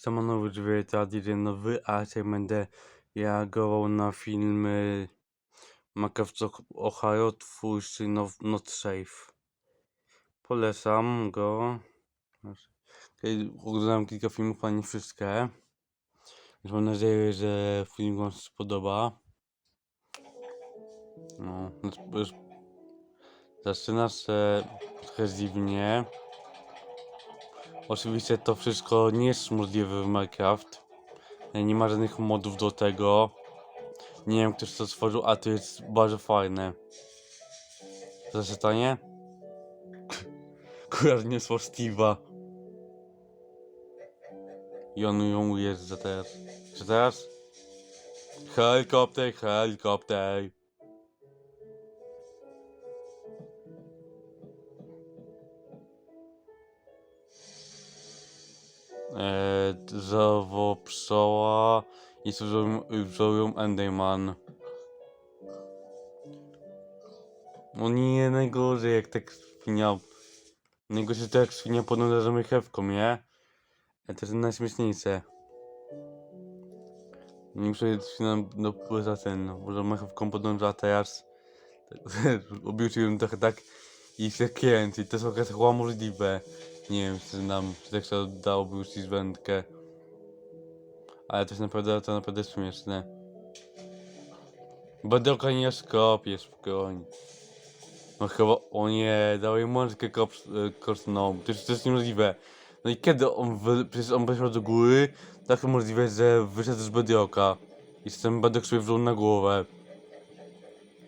Samanowicz Wietradi nowy, a dzisiaj będę reagował na filmy Makawco Ohio, twórcy Not, Not Safe. Polecam go. Oglądałem kilka filmów, ale nie wszystkie. Więc mam nadzieję, że film wam się spodoba. No, już zaczyna się trochę dziwnie. Oczywiście to wszystko nie jest możliwe w Minecraft. Nie ma żadnych modów do tego. Nie wiem ktoś to stworzył, a to jest bardzo fajne. Zaczytanie? Akurat nie słowo Steve'a. I on ją ujeżdża teraz. Czy teraz? Helikopter, helikopter. Drzewo pszczoła i żołują Enderman. No nie, najgorzej jak tak świnia... Najgorzej to jak świnia podąża za marchewką, nie? Ale to jest najśmieszniejsze. Nie muszę świnia no, poza ten, no, za marchewką podąża a teraz... Obiuczyłem trochę tak i się kręci, to jest chyba możliwe. Nie wiem, czy nam czy tak się dałoby już wędkę. Ale to jest naprawdę, to naprawdę śmieszne. Badoka nie skopie, spokojnie. No chyba, o nie, dałej mączkę korsną, to to jest niemożliwe. No i kiedy on, wy, przecież on weszł do góry, tak możliwe, że wyszedł z bedroka. I z tym bedrock sobie wziął na głowę.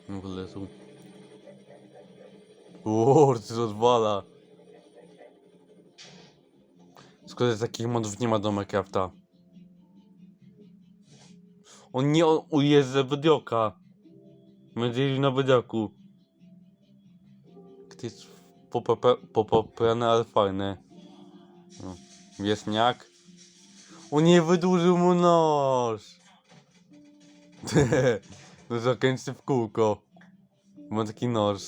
No w ogóle tu. Uuu, to się że takich modów nie ma do Minecrafta. On nie, on ujeżdża Bedrocka. Będzie jeździł na Bedrocku. To jest popoprane, ale fajne. No. Wiesniak. On nie wydłużył mu nóż. no zakręćcie w kółko. Ma taki nóż.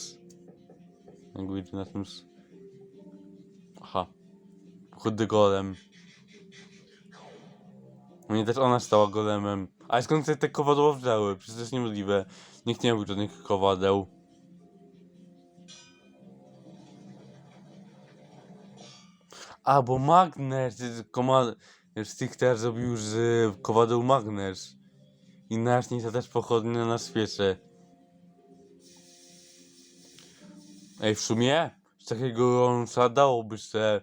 Jak widzę na tym... Aha. Chudy golem. Mnie też ona stała golemem. Ale skąd te kowadła wzięły? Przecież to jest niemożliwe. Nikt nie był żadnych kowadeł. A, bo magnes, też zrobił z y, kowadeł magnes. I nasznica też pochodnia na świecie. Ej, w sumie z takiego łącza dałoby się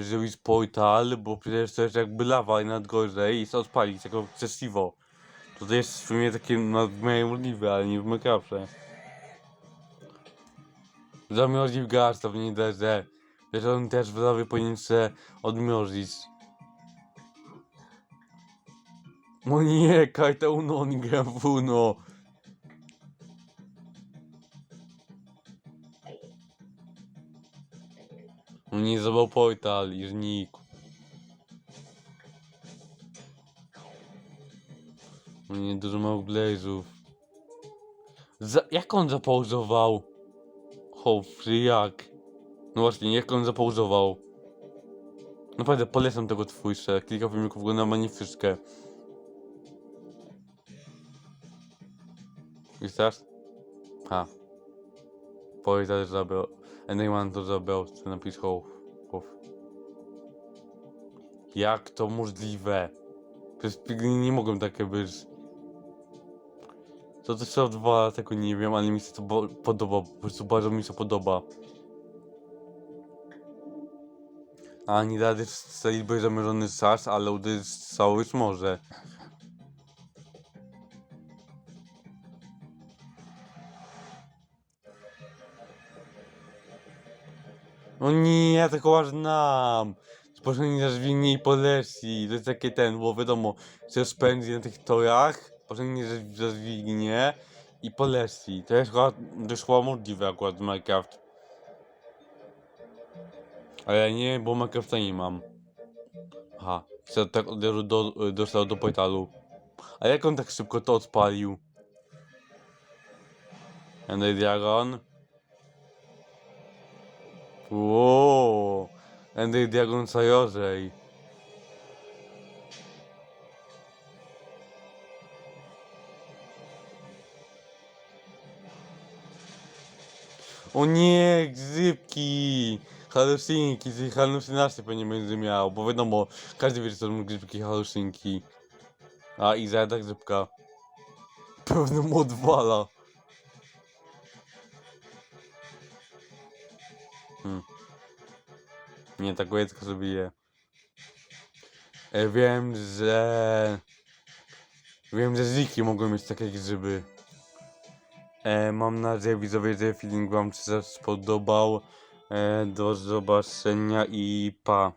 zrobić portal, bo przecież to jest jakby lawa i nadgorzej i się odpalić jako przesiwo. To, to jest w sumie takie no, w miarę możliwe, ale nie w Minecrafcie. Zamroził gaz, to w niej derze. On też w lawie powinien się odmrozić. No nie, kajta. On nie zabrał portal i znikł. On nie dużo małych blazów. Za jak on zapauzował? Hoffrey, jak? No właśnie, jak on zapauzował? Naprawdę polecam tego twórcę. Kilka filmików oglądam, a nie wszystkie. Już teraz? Ha. Portal zabrał. Anyone to zabrał, co napisał. Uf. Jak to możliwe? Przecież pigli nie mogą takie być. To też od dwa tego nie wiem, ale mi się to podoba. Po prostu bardzo mi się podoba. A nie rady strzelić zamierzony czas, ale uderzyć cały może. No nie, ja tego znam. Poszedł na dźwignię i poleci. To jest takie ten, bo wiadomo, że spędzi na tych torach, poszedł za dźwignię i poleci. To jest chyba, to jest chyba możliwe akurat w Minecraft. Ale nie, bo Minecrafta nie mam. Aha, chcę tak od razu do, dostał do portalu. A jak on tak szybko to odpalił? Ender Dragon? Wow. Andy Diagon co. O nie, grzybki! Haluszynki, z halucynacje pewnie będzie miał, bo wiadomo, każdy wie, że to są grzybki, haluszynki. A, i zajada tak, grzybka. Pewno mu odwala. Hmm. Nie, tak sobie je. E, wiem, że... Wiem, że ziki mogą mieć takie grzyby. E, mam nadzieję, widzowie, że film wam się spodobał. E, do zobaczenia i pa.